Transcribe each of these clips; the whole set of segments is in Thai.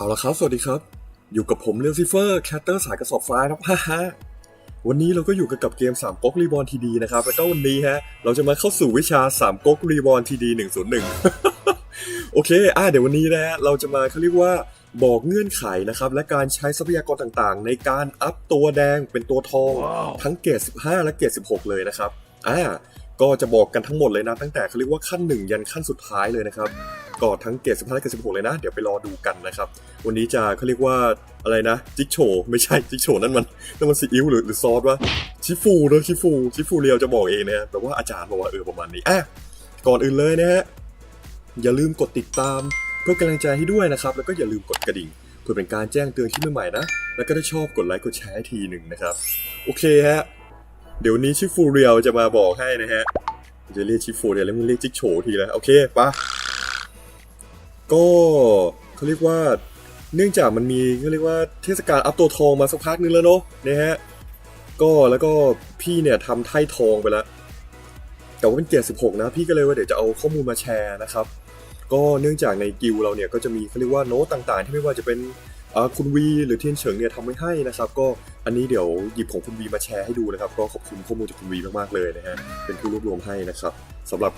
เอาละครับ สวัสดีครับ อยู่กับผมเรียวซิเฟอร์แคตเตอร์สายกระสอบฟ้าครับฮ่าฮ่าวันนี้เราก็อยู่กันกับเกม3ก๊กรีบอลทีดีนะครับ แล้วก็วันนี้ฮะ เราจะมาเข้าสู่วิชา3ก๊กรีบอลทีดี101 โอเค อ่าเดี๋ยววันนี้นะฮะ เราจะมาเขาเรียกว่าบอกเงื่อนไขนะครับ และการใช้ทรัพยากรต่างๆ ในการอัพตัวแดงเป็นตัวทองทั้งเกรด15 และเกรด16 เลยนะครับ อ่า ก็จะบอกกันทั้งหมดเลยนะ ตั้งแต่เขาเรียกว่าขั้น 1 ยันขั้นสุดท้ายเลยนะครับ ก็ทั้งเกรด15และเกรด16 เลยนะ เดี๋ยวไปรอดูกันนะครับ วันนี้จะเขาเรียกว่าอะไรนะ จิ๊กโชว์ไม่ใช่จิ๊กโชว์นั่นมันนั่นมันซีอิ๊วหรือหรือซอสวะชิฟูเนอะชิฟูชิฟูเรียวจะบอกเองนะแต่ว่าอาจารย์บอกว่าเออประมาณนี้อะก่อนอื่นเลยนะฮะอย่าลืมกดติดตามเพื่อกำลังใจให้ด้วยนะครับ แล้วก็อย่าลืมกดกระดิ่ง เพื่อเป็นการแจ้งเตือนคลิปใหม่ๆนะ แล้วก็ถ้าชอบกดไลค์กดแชร์ทีหนึ่งนะครับ โอเคฮะ เดี๋ยวนี้ชิฟูเรียวจะมาบอกให้นะฮะจะเรียกชิฟูเรียวแล้วมึงเรียกจิกโฉทีแล้ว โอเคปะ ก็เขาเรียกว่าเนื่องจากมันมีเขาเรียกว่าเทศกาลอัพตัวทองมาสักพักนึงแล้วเนาะนะฮะก็แล้วก็พี่เนี่ยทำไถ่ทองไปแล้วแต่ว่าเป็นเกียรติ16นะพี่ก็เลยว่าเดี๋ยวจะเอาข้อมูลมาแชร์นะครับ ก็เนื่องจากในกิลเราเนี่ยก็จะมีเขาเรียกว่าโน้ตต่างๆ ที่ไม่ว่าจะเป็นคุณวีหรือเทียนเฉิงเนี่ยทำไว้ให้นะครับ ก็อันนี้เดี๋ยวหยิบของคุณวีมาแชร์ให้ดูนะครับ ก็ขอบคุณข้อมูลจากคุณวีมากๆเลยนะฮะเป็นผู้รวบรวมให้นะครับสำหรับ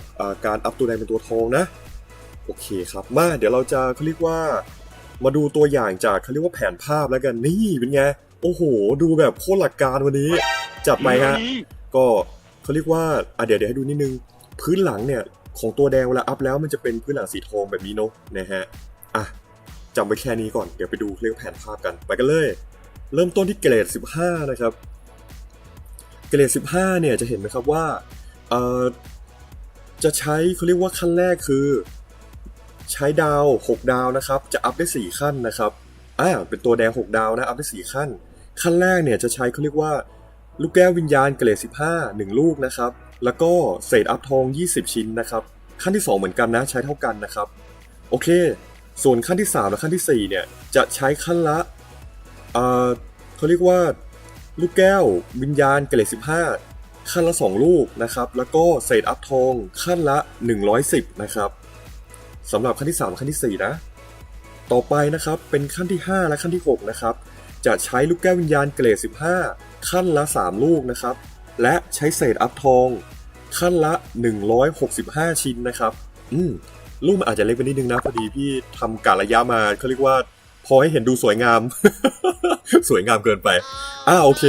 การอัพตัวแดงเป็นตัวทองนะ โอเคครับมาเดี๋ยวเราจะเขาเรียกว่า มาดูตัวอย่างจากเขาเรียกว่าแผนภาพแล้วกันนี่เป็นไงโอ้โห ดูแบบโคตรหลักการวันนี้ จัดไปฮะก็เขาเรียกว่าอะเดี๋ยวเดี๋ยวให้ดูนิดนึง พื้นหลังเนี่ยของตัวแดงเวลาอัพแล้วมันจะเป็นพื้นหลังสีทองแบบนี้เนอะนะฮะอะจำไว้แค่นี้ก่อนเดี๋ยวไปดูเรียกแผนภาพกันไปกันเลย เริ่มต้นที่เกรด 15 นะครับ เกรด 15 เนี่ยจะเห็นไหมครับว่าเอ่อจะใช้เขาเรียกว่าขั้นแรกคือ ใช้ดาว 6 ดาวนะครับ จะอัพได้ 4 ขั้นนะครับอ่าเป็นตัวแดง 6 ดาวนะ อัพได้ 4 ขั้น ขั้นแรกเนี่ยจะใช้เขาเรียกว่า ลูกแก้ววิญญาณเกรด15 1 ลูกนะครับ แล้วก็เศษอัพทอง 20 ชิ้นนะครับ ขั้นที่ 2 เหมือนกันนะ ใช้เท่ากันนะครับ โอเค ส่วนขั้นที่ 3 และขั้นทีสี่4 เนี่ย จะใช้ขั้นละเอ่อเขาเรียกว่า ลูกแก้ววิญญาณเกรด15 ขั้นละ 2 ลูกนะครับ แล้วก็เศษอัพทองขั้นละ 110 นะครับ สำหรับขั้นที่ 3 ขั้นทีสี่ 4 นะ ต่อไปนะครับเป็นขั้นที่ 5 และขั้นที่ 6 นะครับ จะใช้ลูกแก้ววิญญาณเกรด 15 ขั้นละ 3 ลูกนะครับ และใช้เศษอัพทอง ขั้นละ 165 ชิ้นนะครับ อืมลูกมันอาจจะเล็กไปนิดนึงนะพอดีพี่ทำการระยะมาเขาเรียกว่าพอให้เห็นดูสวยงาม สวยงามเกินไป อ่าโอเค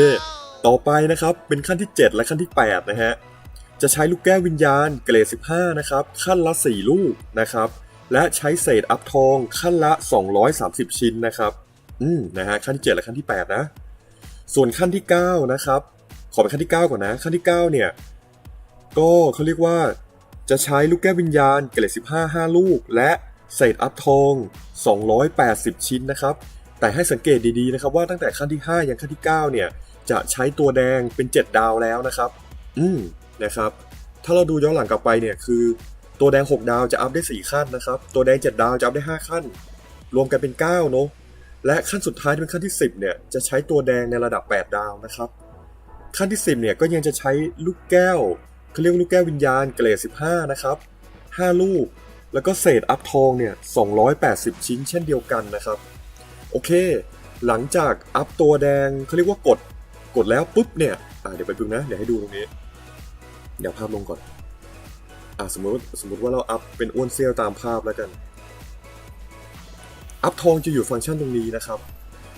ต่อไปนะครับเป็นขั้นที่ 7 และขั้นที่ 8 นะฮะ จะใช้ลูกแก้ววิญญาณเกรด 15 นะครับ ขั้นละ 4 ลูกนะครับ และใช้เศษอัพทองขั้นละ 230 ชิ้นนะครับ อืมนะฮะขั้นที่7และขั้นที่ 8 นะ ส่วนขั้นที่ 9 นะครับ ขอเป็นขั้นที่ 9 ก่อนนะ ขั้นที่ 9 เนี่ย ก็เขาเรียกว่าจะใช้ลูกแก้ววิญญาณเกรด15 5 ลูก และเศษอัพทอง 280 ชิ้นนะครับ แต่ให้สังเกตดีๆนะครับว่าตั้งแต่ขั้นที่ 5 ยังขั้นที่ 9 เนี่ย จะใช้ตัวแดงเป็น 7 ดาวแล้วนะครับ อืมนะครับ ถ้าเราดูย้อนหลังกลับไปเนี่ยคือ ตัวแดง 6 ดาวจะอัพได้ 4 ขั้นนะครับ ตัวแดง 7 ดาวจะอัพได้ 5 ขั้น รวมกันเป็น 9 เนอะและขั้นสุดท้ายที่เป็นขั้นที่ 10 เนี่ย จะใช้ตัวแดงในระดับ 8 ดาวนะครับ ขั้นที่ 10 เนี่ยก็ยังจะใช้ลูกแก้วเขาเรียกว่าลูกแก้ววิญญาณเกรด 15 นะครับ 5 ลูก แล้วก็เศษอัพทองเนี่ย 280 ชิ้นเช่นเดียวกันนะครับ โอเค หลังจากอัพตัวแดงเขาเรียกว่ากด กดแล้วปุ๊บเนี่ยอ่าเดี๋ยวไปดูนะ เดี๋ยวให้ดูตรงนี้ เดี๋ยวภาพลงก่อน อ่าสมมติสมมติว่าเราอัพเป็นอ้วนเซียวตามภาพแล้วกัน อัพทองจะอยู่ฟังก์ชันตรงนี้นะครับ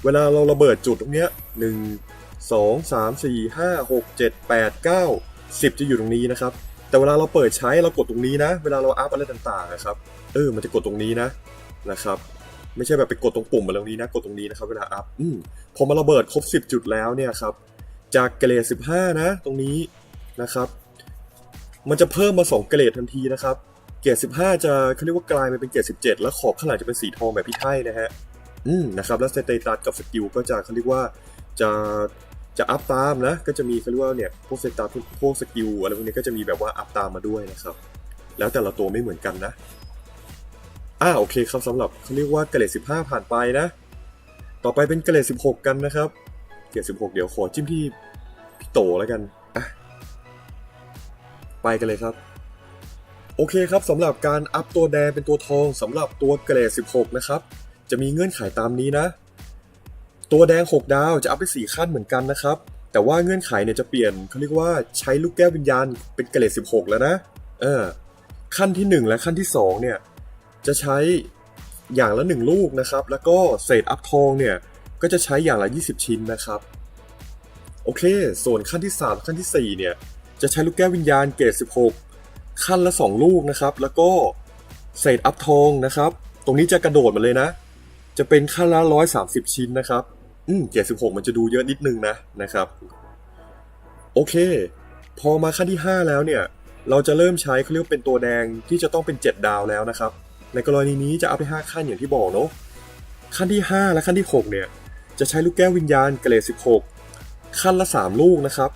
เวลาเราระเบิดจุดตรงเนี้ยหนึ่งสองสามสี่ห้าหกเจ็ดแปดเก้าสิบจะอยู่ตรงนี้นะครับ แต่เวลาเราเปิดใช้เรากดตรงนี้นะ เวลาเราอัพอะไรต่างๆนะครับ เออ มันจะกดตรงนี้นะนะครับไม่ใช่แบบไปกดตรงปุ่มมาตรงนี้นะกดตรงนี้นะครับเวลาอัพอืมพอมาระเบิดครบ 10 จุดแล้วเนี่ยครับ จากเกรด15 นะ ตรงนี้นะครับ มันจะเพิ่มมา2เกรดทันทีนะครับ เกรด15 จะเขาเรียกว่ากลายมาเป็นเกรด17 แล้วขอบข้างหลังจะเป็นสีทองแบบพี่ไทยนะฮะ อืมนะครับ แล้วสเตตัสกับสกิลก็จะเขาเรียกว่าจะจะอัพตามนะ ก็จะมีเขาเรียกว่าเนี่ยพวกสเตตัสพวกสกิลอะไรพวกนี้ก็จะมีแบบว่าอัพตามมาด้วยนะครับ แล้วแต่ละตัวไม่เหมือนกันนะ อ่าโอเคครับสำหรับเขาเรียกว่าเกรด15 ผ่านไปนะ ต่อไปเป็นเกรด16 กันนะครับ เกรด16 เดี๋ยวขอจิ้มที่พี่โตแล้วกัน ไปกันเลยครับ โอเคครับสำหรับการอัพตัวแดงเป็นตัวทองสำหรับตัวเกรด 16 นะครับ จะมีเงื่อนไขตามนี้นะ ตัวแดง 6 ดาวจะอัพไป 4 ขั้นเหมือนกันนะครับ แต่ว่าเงื่อนไขเนี่ยจะเปลี่ยนเขาเรียกว่าใช้ลูกแก้ววิญญาณเป็นเกรด 16 แล้วนะ เออ ขั้นที่ 1 และขั้นที่ 2 เนี่ย จะใช้อย่างละ 1 ลูกนะครับ แล้วก็เศษอัพทองเนี่ย ก็จะใช้อย่างละ 20 ชิ้นนะครับ โอเค ส่วนขั้นที่ 3 ขั้นทีสี่4 เนี่ย จะใช้ลูกแก้ววิญญาณเกรด 16 ขั้นละ 2 ลูกนะครับ แล้วก็เศษอัพทองนะครับ ตรงนี้จะกระโดดมาเลยนะ จะเป็นขั้นละ 130 ชิ้นนะครับ อืมเกรด 16 มันจะดูเยอะนิดนึงนะนะครับ โอเค พอมาขั้นที่ 5 แล้วเนี่ย เราจะเริ่มใช้เขาเรียกเป็นตัวแดงที่จะต้องเป็น 7 ดาวแล้วนะครับ ในกรณีนี้จะอัพไป 5 ขั้นอย่างที่บอกเนาะ ขั้นที่ 5 และขั้นที่ 6 เนี่ย จะใช้ลูกแก้ววิญญาณเกรด 16 ขั้นละ 3 ลูกนะครับ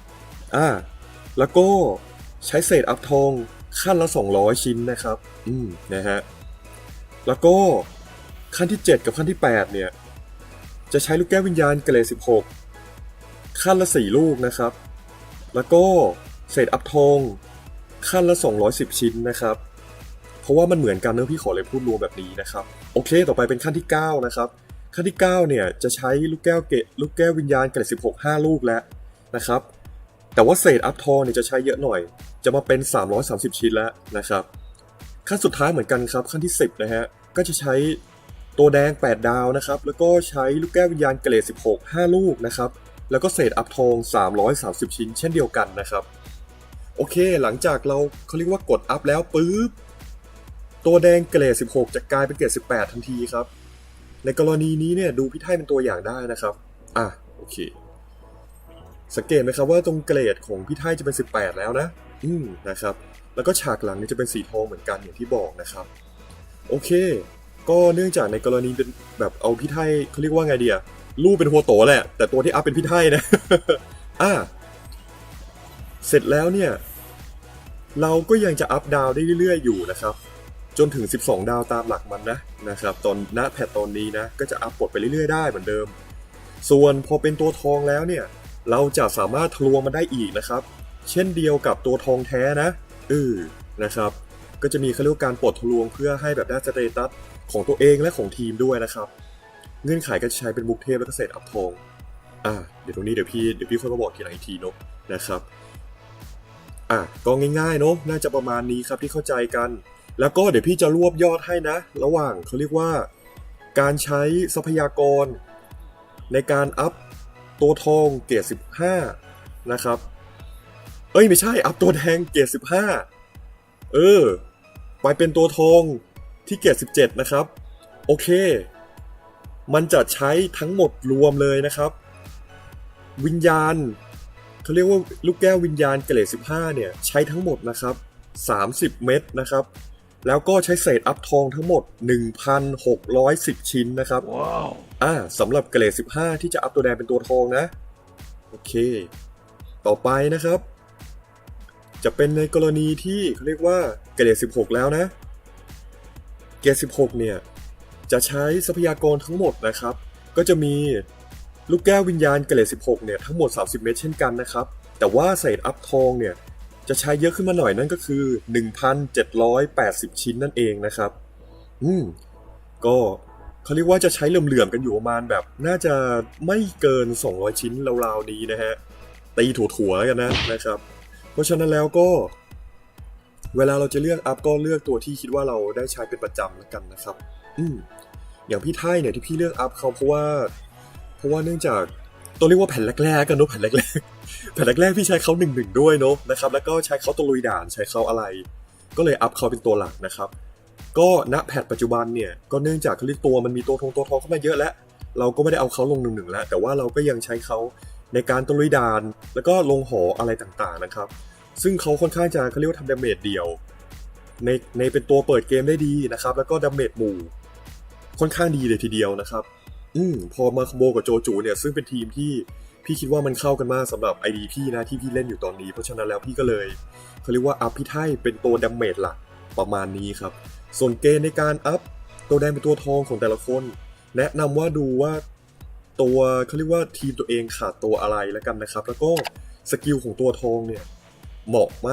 อ่า แล้วก็ใช้เศษอัพทองขั้นละ 200 ชิ้นนะครับ อืมนะฮะ แล้วก็ขั้นที่ 7 กับขั้นที่ 8 เนี่ย จะใช้ลูกแก้ววิญญาณเกรด16 ขั้นละ 4 ลูกนะครับ แล้วก็เศษอัพทองขั้นละ 210 ชิ้นนะครับ เพราะว่ามันเหมือนกันเนอะพี่ขอเลยพูดรวมแบบนี้นะครับ โอเค ต่อไปเป็นขั้นที่ 9 นะครับ ขั้นที่ 9 เนี่ยจะใช้ลูกแก้วเกตลูกแก้ววิญญาณเกรด16 5 ลูกแล้วนะครับ แต่ว่าเศษอัพทองเนี่ยจะใช้เยอะหน่อย จะมาเป็น 330 ชิ้นแล้วนะครับ ขั้นสุดท้ายเหมือนกันครับ ขั้นที่ 10 นะฮะ ก็จะใช้ตัวแดง 8 ดาวนะครับ แล้วก็ใช้ลูกแก้ววิญญาณเกรด 16 5 ลูกนะครับ แล้วก็เศษอัพทอง 330 ชิ้น เช่นเดียวกันนะครับ โอเค หลังจากเราเขาเรียกว่ากดอัพแล้วปุ๊บ ตัวแดงเกรด 16 จะกลายเป็นเกรด 18 ทันทีครับ ในกรณีนี้เนี่ยดูพี่ไทยเป็นตัวอย่างได้นะครับ อะ โอเค สังเกตไหมครับว่าตรงเกรดของพี่ไทยจะเป็น 18 แล้วนะ อืมนะครับ แล้วก็ฉากหลังเนี่ยจะเป็นสีทองเหมือนกันอย่างที่บอกนะครับ โอเค ก็เนื่องจากในกรณีเป็นแบบเอาพี่ไทยเขาเรียกว่าไงเดียรูปเป็นหัวโตแหละ แต่ตัวที่อัพเป็นพี่ไทยนะอะเสร็จแล้วเนี่ย เราก็ยังจะอัพดาวได้เรื่อยๆ อยู่นะครับ จนถึง 12 ดาวตามหลักมันนะนะครับ ตอนณแพทตอนนี้นะ ก็จะอัพปลดไปเรื่อยๆ ได้เหมือนเดิม ส่วนพอเป็นตัวทองแล้วเนี่ย เราจะสามารถทะลวงมันได้อีกนะครับ เช่นเดียวกับตัวทองแท้นะเออนะครับ ก็จะมีเขาเรียกการปลดทะลวงเพื่อให้แบบได้สเตตัสของตัวเองและของทีมด้วยนะครับ เงื่อนไขก็จะใช้เป็นบุกเทพและก็เศษอัพทองอ่าเดี๋ยวตรงนี้เดี๋ยวพี่เดี๋ยวพี่ค่อยมาบอกทีหลังอีกทีเนาะนะครับอะก็ง่ายๆเนาะน่าจะประมาณนี้ครับที่เข้าใจกัน แล้วก็เดี๋ยวพี่จะรวบยอดให้นะ ระหว่างเขาเรียกว่า การใช้ทรัพยากร ในการอัพ ตัวทองเกรด15 นะครับ เอ้ยไม่ใช่ อัพตัวแดงเกรด15 เออ ไปเป็นตัวทองที่เกรด17 นะครับ โอเค มันจะใช้ทั้งหมดรวมเลยนะครับ วิญญาณเขาเรียกว่าลูกแก้ววิญญาณเกรด15 เนี่ย ใช้ทั้งหมดนะครับ 30 เม็ดนะครับ แล้วก็ใช้เศษอัพทองทั้งหมด 1,610 ชิ้นนะครับ ว้าว อ่าสำหรับเกรด 15 ที่จะอัพตัวแดงเป็นตัวทองนะ โอเค ต่อไปนะครับ จะเป็นในกรณีที่เขาเรียกว่าเกรด 16 แล้วนะ เกรด 16 เนี่ย จะใช้ทรัพยากรทั้งหมดนะครับ ก็จะมีลูกแก้ววิญญาณเกรด 16 เนี่ยทั้งหมด 30 เม็ดเช่นกันนะครับ แต่ว่าเศษอัพทองเนี่ย จะใช้เยอะขึ้นมาหน่อยนั่นก็คือ 1,780 ชิ้นนั่นเองนะครับ อืม ก็เขาเรียกว่าจะใช้เหลื่อมๆกันอยู่ประมาณแบบ น่าจะไม่เกิน 200 ชิ้นราวๆนี้นะฮะ ตีถั่วๆกันนะนะครับ เพราะฉะนั้นแล้วก็ เวลาเราจะเลือกอัพก็เลือกตัวที่คิดว่าเราได้ใช้เป็นประจำแล้วกันนะครับ อืมอย่างพี่ไทยเนี่ยที่พี่เลือกอัพเขาเพราะว่า เพราะว่าเนื่องจาก ต้องเรียกว่าแผ่นแรกๆกันเนอะแผ่นแรกๆแผ่นแรกๆพี่ใช้เขาหนึ่งหนึ่งด้วยเนอะนะครับแล้วก็ใช้เขาตะลุยด่านใช้เขาอะไร ก็เลยอัพเขาเป็นตัวหลักนะครับ ก็ณแพทปัจจุบันเนี่ยก็เนื่องจากเขาเรียกตัวมันมีตัวทงตัวทองเข้ามาเยอะแล้ว เราก็ไม่ได้เอาเขาลงหนึ่งหนึ่งแล้ว แต่ว่าเราก็ยังใช้เขาในการตะลุยด่าน แล้วก็ลงหออะไรต่างๆนะครับ ซึ่งเขาค่อนข้างจะเขาเรียกว่าทำดาเมจเดียวในในเป็นตัวเปิดเกมได้ดีนะครับ แล้วก็ดาเมจหมู่ค่อนข้างดีเลยทีเดียวนะครับ อืมพอมาคโบกับโจจูเนี่ยซึ่งเป็นทีมที่พี่คิดว่ามันเข้ากันมากสำหรับ ID พี่นะที่พี่เล่นอยู่ตอนนี้ เพราะฉะนั้นแล้วพี่ก็เลยเขาเรียกว่าอัพพี่ไทยเป็นตัวดาเมจหลักประมาณนี้ครับ ส่วนเกณฑ์ในการอัพตัวแดงเป็นตัวทองของแต่ละคน แนะนำว่าดูว่าตัวเขาเรียกว่าทีมตัวเองขาดตัวอะไรแล้วกันนะครับ แล้วก็สกิลของตัวทองเนี่ยเหมาะไหม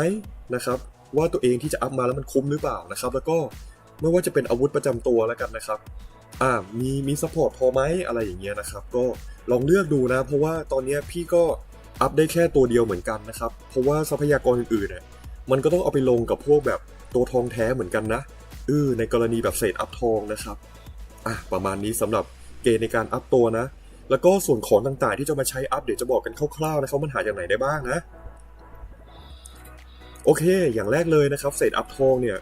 นะครับว่าตัวเองที่จะอัพมาแล้วมันคุ้มหรือเปล่านะครับ แล้วก็ไม่ว่าจะเป็นอาวุธประจำตัวแล้วกันนะครับ อ่ามีมีซัพพอร์ตพอไหมอะไรอย่างเงี้ยนะครับ ก็ลองเลือกดูนะ เพราะว่าตอนเนี้ยพี่ก็อัพได้แค่ตัวเดียวเหมือนกันนะครับ เพราะว่าทรัพยากรอื่นๆเนี่ยมันก็ต้องเอาไปลงกับพวกแบบตัวทองแท้เหมือนกันนะเออในกรณีแบบเศษอัพทองนะครับอะประมาณนี้สำหรับเกณฑ์ในการอัพตัวนะ แล้วก็ส่วนของต่างๆ ที่จะมาใช้อัพเดี๋ยวจะบอกกันคร่าวๆนะครับมันหาจากไหนได้บ้างนะ โอเค อย่างแรกเลยนะครับ เศษอัพทองเนี่ย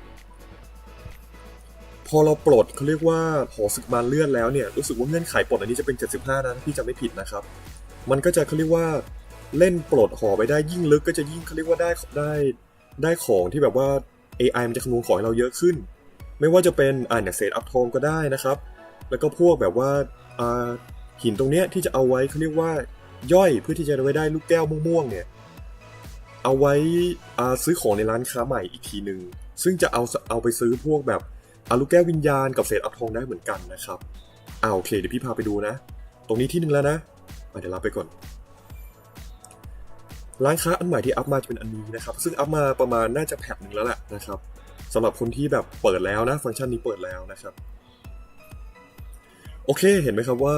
พอเราปลดเขาเรียกว่าหอศึกมารเลื่อนแล้วเนี่ยรู้สึกว่าเงื่อนไขปลดอันนี้จะเป็น 75 นะถ้าพี่จำไม่ผิดนะครับ มันก็จะเขาเรียกว่าเล่นปลดหอไปได้ยิ่งลึกก็จะยิ่งเขาเรียกว่าได้ได้ได้ของที่แบบว่า AI มันจะคำนวณของให้เราเยอะขึ้น ไม่ว่าจะเป็นอ่าเนี่ยเศษอัพทองก็ได้นะครับ แล้วก็พวกแบบว่าอ่าหินตรงเนี้ยที่จะเอาไว้เขาเรียกว่าย่อยเพื่อที่จะไว้ได้ลูกแก้วม่วงๆเนี่ยเอาไว้อ่าซื้อของในร้านค้าใหม่อีกทีหนึ่งซึ่งจะเอาเอาไปซื้อพวกแบบ อาลูกแก้ววิญญาณกับเศษอัพทองได้เหมือนกันนะครับอ่าโอเคเดี๋ยวพี่พาไปดูนะ ตรงนี้ที่หนึ่งแล้วนะเดี๋ยวลาไปก่อน ร้านค้าอันใหม่ที่อัพมาจะเป็นอันนี้นะครับ ซึ่งอัพมาประมาณน่าจะแพทหนึ่งแล้วแหละนะครับสำหรับคนที่แบบเปิดแล้วนะ ฟังก์ชันนี้เปิดแล้วนะครับ โอเคเห็นไหมครับว่า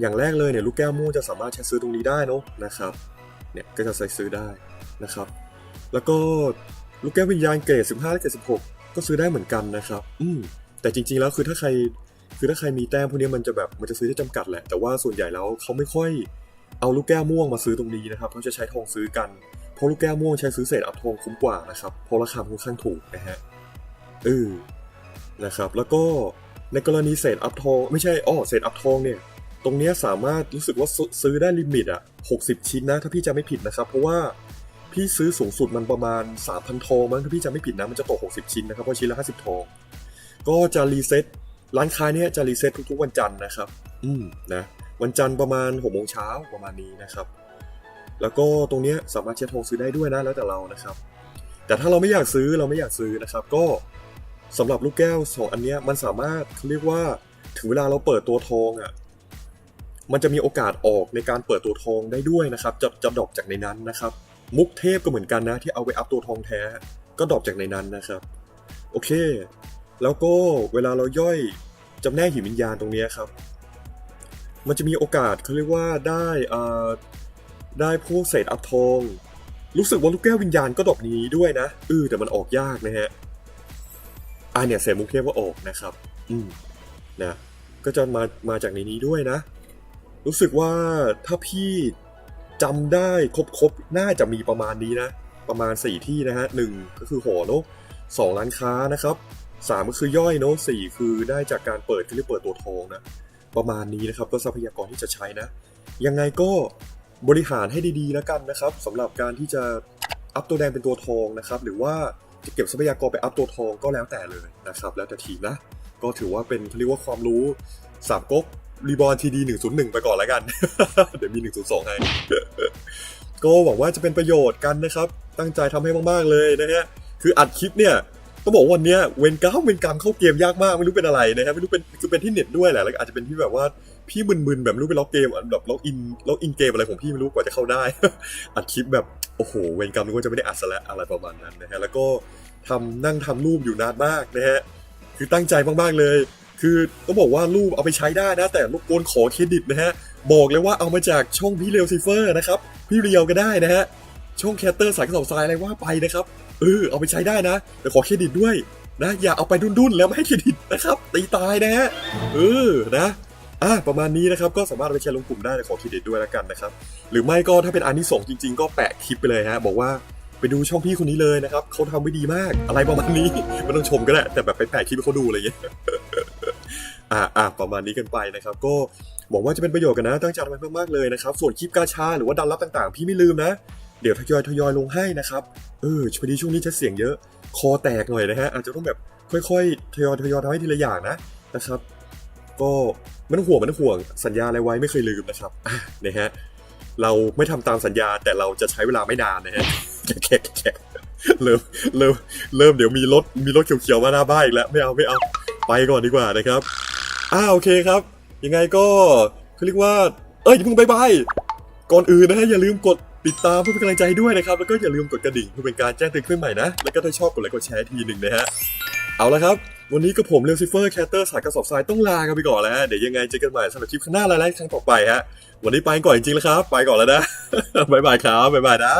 อย่างแรกเลยเนี่ยลูกแก้วม่วงจะสามารถใช้ซื้อตรงนี้ได้เนอะนะครับเนี่ยก็จะใช้ซื้อได้นะครับ แล้วก็ลูกแก้ววิญญาณเกรด15 และเกรด16 ก็ซื้อได้เหมือนกันนะครับ อืมแต่จริง ๆ แล้วคือถ้าใครคือถ้าใครมีแต้มพวกนี้มันจะแบบมันจะซื้อได้จำกัดแหละ แต่ว่าส่วนใหญ่แล้วเขาไม่ค่อยเอาลูกแก้วม่วงมาซื้อตรงนี้นะครับเขาจะใช้ทองซื้อกัน เพราะลูกแก้วม่วงใช้ซื้อเศษอัพทองคุ้มกว่านะครับ เพราะราคาค่อนข้างถูกนะฮะเออนะครับ แล้วก็ในกรณีเศษอัพทองไม่ใช่อ้อเศษอัพทองเนี่ย ตรงเนี้ยสามารถรู้สึกว่าซซื้อได้ลิมิตอะ60 ชิ้นนะถ้าพี่จะไม่ผิดนะครับ เพราะว่า พี่ซื้อสูงสุดมันประมาณ 3,000 ทองมั้งถ้าพี่จะไม่ผิดนะมันจะตก 60 ชิ้นนะครับเพราะชิ้นละ 50 ทอง ก็จะรีเซ็ตร้านค้าเนี้ยจะรีเซ็ตทุกๆวันจันทร์นะครับ อืมนะวันจันทร์ประมาณ6โมงเช้าประมาณนี้นะครับ แล้วก็ตรงเนี้ยสามารถเช็คทองซื้อได้ด้วยนะแล้วแต่เรานะครับ แต่ถ้าเราไม่อยากซื้อเราไม่อยากซื้อนะครับ ก็สำหรับลูกแก้วสองอันเนี้ยมันสามารถเขาเรียกว่าถึงเวลาเราเปิดตัวทองอะมันจะมีโอกาสออกในการเปิดตัวทองได้ด้วยนะครับ จะจะดอปจากในนั้นนะครับ มุกเทพก็เหมือนกันนะ ที่เอาไปอัพตัวทองแท้ ก็ดรอปจากในนั้นนะครับ โอเค แล้วก็เวลาเราย่อยจำแนกหินวิญญาณตรงนี้ครับ มันจะมีโอกาสเขาเรียกว่าได้อ่าได้พวกเศษอัพทองรู้สึกว่าลูกแก้ววิญญาณก็ดรอปนี้ด้วยนะเออแต่มันออกยากนะฮะอ่าเนี่ยเศษมุกเทพก็ออกนะครับ อืมนะก็จะมามาจากในนี้ด้วยนะ รู้สึกว่าถ้าพี่ จำได้ครบๆ น่าจะมีประมาณนี้นะ ประมาณ 4 ที่นะฮะหนึ่งก็คือหอเนาะสองร้านค้านะครับสามก็คือย่อยเนาะสี่คือได้จากการเปิดคือเรียกเปิดตัวทองนะ ประมาณนี้นะครับก็ทรัพยากรที่จะใช้นะ ยังไงก็บริหารให้ดีๆแล้วกันนะครับสำหรับการที่จะอัพตัวแดงเป็นตัวทองนะครับ หรือว่าจะเก็บทรัพยากรไปอัพตัวทองก็แล้วแต่เลยนะครับ แล้วแต่ทีมนะ ก็ถือว่าเป็นเขาเรียกว่าความรู้สามก๊ก รีบอลทีดีหนึ่งศูนย์หนึ่งไปก่อนแล้วกัน เดี๋ยวมีหนึ่งศูนย์สองให้ก็หวังว่าจะเป็นประโยชน์กันนะครับ ตั้งใจทำให้มากๆเลยนะฮะ คืออัดคลิปเนี่ยต้องบอกว่าวันนี้เวนกรรมเวนกรรมเข้าเกมยากมากไม่รู้เป็นอะไรนะฮะไม่รู้เป็นคือเป็นที่เน็ตด้วยแหละแล้วอาจจะเป็นที่แบบว่าพี่มึนๆแบบไม่รู้เป็นล็อกเกมแบบล็อกอินล็อกอินเกมอะไรของพี่ไม่รู้กว่าจะเข้าได้ อัดคลิปแบบโอ้โหเวนกรรมนึกว่าจะไม่ได้อัดซะแล้วอะไรประมาณนั้นนะฮะแล้วก็ทำนั่งทำรูปอยู่นานมากนะฮะคือตั้งใจมากๆเลย คือต้องบอกว่ารูปเอาไปใช้ได้นะ แต่รบกวนขอเครดิตนะฮะ บอกเลยว่าเอามาจากช่องพี่เรียวซิเฟอร์นะครับ พี่เรียวก็ได้นะฮะ ช่องแคตเตอร์สายกระสอบทรายอะไรว่าไปนะครับ เออเอาไปใช้ได้นะ แต่ขอเครดิตด้วยนะ อย่าเอาไปดุนๆแล้วไม่ให้เครดิตนะครับ ตีตายนะฮะ เออนะอะประมาณนี้นะครับก็สามารถไปแชร์ลงกลุ่มได้แต่ขอเครดิตด้วยแล้วกันนะครับ หรือไม่ก็ถ้าเป็นอันที่สองจริง ๆ ก็แปะคลิปไปเลยฮะบอกว่าไปดูช่องพี่คนนี้เลยนะครับเขาทำไว้ดีมากอะไรประมาณนี้ไม่ต้องชมก็ได้แต่แบบไปแปะคลิปให้เขาดูอะไรอย่างเงี้ย อ่าอ่าประมาณนี้กันไปนะครับ ก็หวังว่าจะเป็นประโยชน์กันนะ ตั้งใจทำมันมากๆเลยนะครับ ส่วนคลิปกาชาหรือว่าดันรับต่างๆ พี่ไม่ลืมนะ เดี๋ยวทยอยทยอยลงให้นะครับ เออพอดีช่วงนี้ใช้เสียงเยอะ คอแตกหน่อยนะฮะ อาจจะต้องแบบค่อยๆ ทยอยทยอยทำให้ทีละอย่างนะนะครับ ก็ม่ต้องห่วงม่ต้องห่วง สัญญาอะไรไว้ไม่เคยลืมนะครับนะฮะ เราไม่ทำตามสัญญาแต่เราจะใช้เวลาไม่นานนะฮะแกะแกเริ่มเริ่มเริ่มเดี๋ยวมีรถมีรถเขียวๆมาหน้าบ้านอีกแล้วไม่เอาไม่เอาไปก่อนดีกว่านะครับ อ่าโอเคครับ ยังไงก็เขาเรียกว่า เอ้ยอย่าเพิ่งบายบายก่อนอื่นนะฮะอย่าลืมกดติดตามเพื่อเป็นกำลังใจด้วยนะครับ แล้วก็อย่าลืมกดกระดิ่งเพื่อเป็นการแจ้งเตือนขึ้นใหม่นะ แล้วก็ถ้าชอบกดไลค์กดแชร์ทีหนึ่งนะฮะ เอาละครับ วันนี้ก็ผมเลซิเฟอร์แคตเตอร์สายกระสอบทรายต้องลากันไปก่อนแล้ว เดี๋ยวยังไงเจอกันใหม่สำหรับคลิปข้างหน้าและครั้งต่อไปฮะ วันนี้ไปก่อนจริงๆแล้วครับ ไปก่อนแล้วนะ บ๊ายบายครับ บ๊ายบายนะ